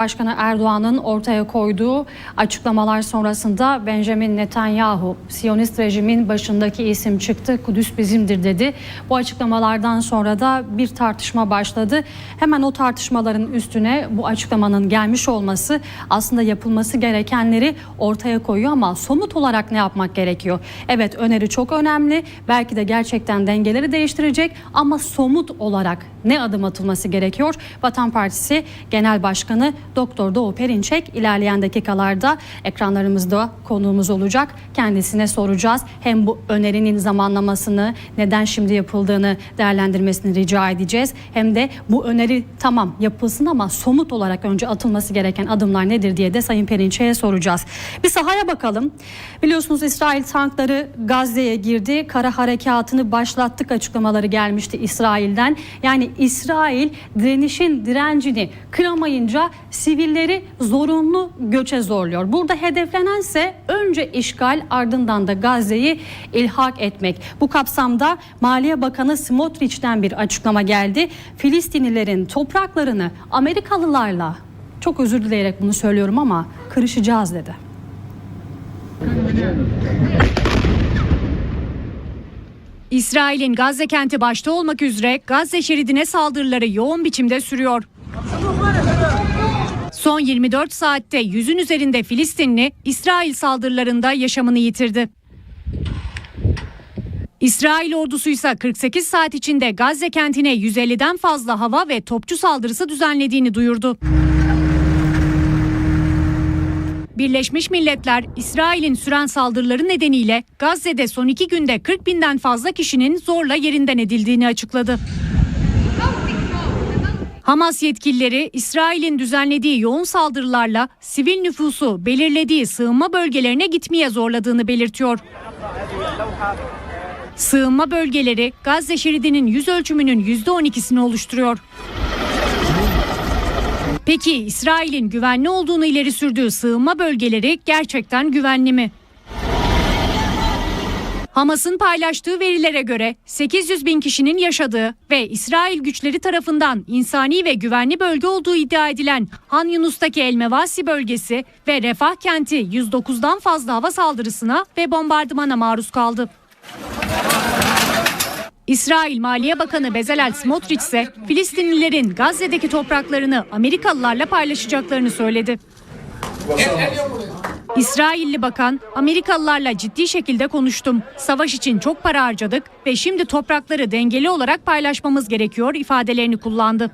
Başkanı Erdoğan'ın ortaya koyduğu açıklamalar sonrasında Benjamin Netanyahu, Siyonist rejimin başındaki isim çıktı, Kudüs bizimdir dedi. Bu açıklamalardan sonra da bir tartışma başladı. Hemen o tartışmaların üstüne bu açıklamanın gelmiş olması aslında yapılması gerekenleri ortaya koyuyor ama somut olarak ne yapmak gerekiyor? Evet öneri çok önemli, belki de gerçekten dengeleri değiştirecek ama somut olarak ne adım atılması gerekiyor? Vatan Partisi Genel Başkanı Doktor Doğu Perinçek ilerleyen dakikalarda ekranlarımızda konuğumuz olacak. Kendisine soracağız. Hem bu önerinin zamanlamasını, neden şimdi yapıldığını değerlendirmesini rica edeceğiz. Hem de bu öneri tamam yapılsın ama somut olarak önce atılması gereken adımlar nedir diye de Sayın Perinçek'e soracağız. Bir sahaya bakalım. Biliyorsunuz İsrail tankları Gazze'ye girdi. Kara harekatını başlattık açıklamaları gelmişti İsrail'den. Yani İsrail direnişin direncini kıramayınca sivilleri zorunlu göçe zorluyor. Burada hedeflenense önce işgal ardından da Gazze'yi ilhak etmek. Bu kapsamda Maliye Bakanı Smotrich'ten bir açıklama geldi. Filistinlilerin topraklarını Amerikalılarla çok özür dileyerek bunu söylüyorum ama kırışacağız dedi. İsrail'in Gazze kenti başta olmak üzere Gazze şeridine saldırıları yoğun biçimde sürüyor. Son 24 saatte yüzün üzerinde Filistinli İsrail saldırılarında yaşamını yitirdi. İsrail ordusu ise 48 saat içinde Gazze kentine 150'den fazla hava ve topçu saldırısı düzenlediğini duyurdu. Birleşmiş Milletler İsrail'in süren saldırıları nedeniyle Gazze'de son iki günde 40 binden fazla kişinin zorla yerinden edildiğini açıkladı. Hamas yetkilileri İsrail'in düzenlediği yoğun saldırılarla sivil nüfusu belirlediği sığınma bölgelerine gitmeye zorladığını belirtiyor. Sığınma bölgeleri Gazze şeridinin yüz ölçümünün %12'sini oluşturuyor. Peki İsrail'in güvenli olduğunu ileri sürdüğü sığınma bölgeleri gerçekten güvenli mi? Hamas'ın paylaştığı verilere göre 800 bin kişinin yaşadığı ve İsrail güçleri tarafından insani ve güvenli bölge olduğu iddia edilen Han Yunus'taki El Mevasi bölgesi ve Refah kenti 109'dan fazla hava saldırısına ve bombardımana maruz kaldı. İsrail Maliye Bakanı Bezalel Smotrich ise Filistinlilerin Gazze'deki topraklarını Amerikalılarla paylaşacaklarını söyledi. İsrailli bakan Amerikalılarla ciddi şekilde konuştum. Savaş için çok para harcadık ve şimdi toprakları dengeli olarak paylaşmamız gerekiyor ifadelerini kullandı.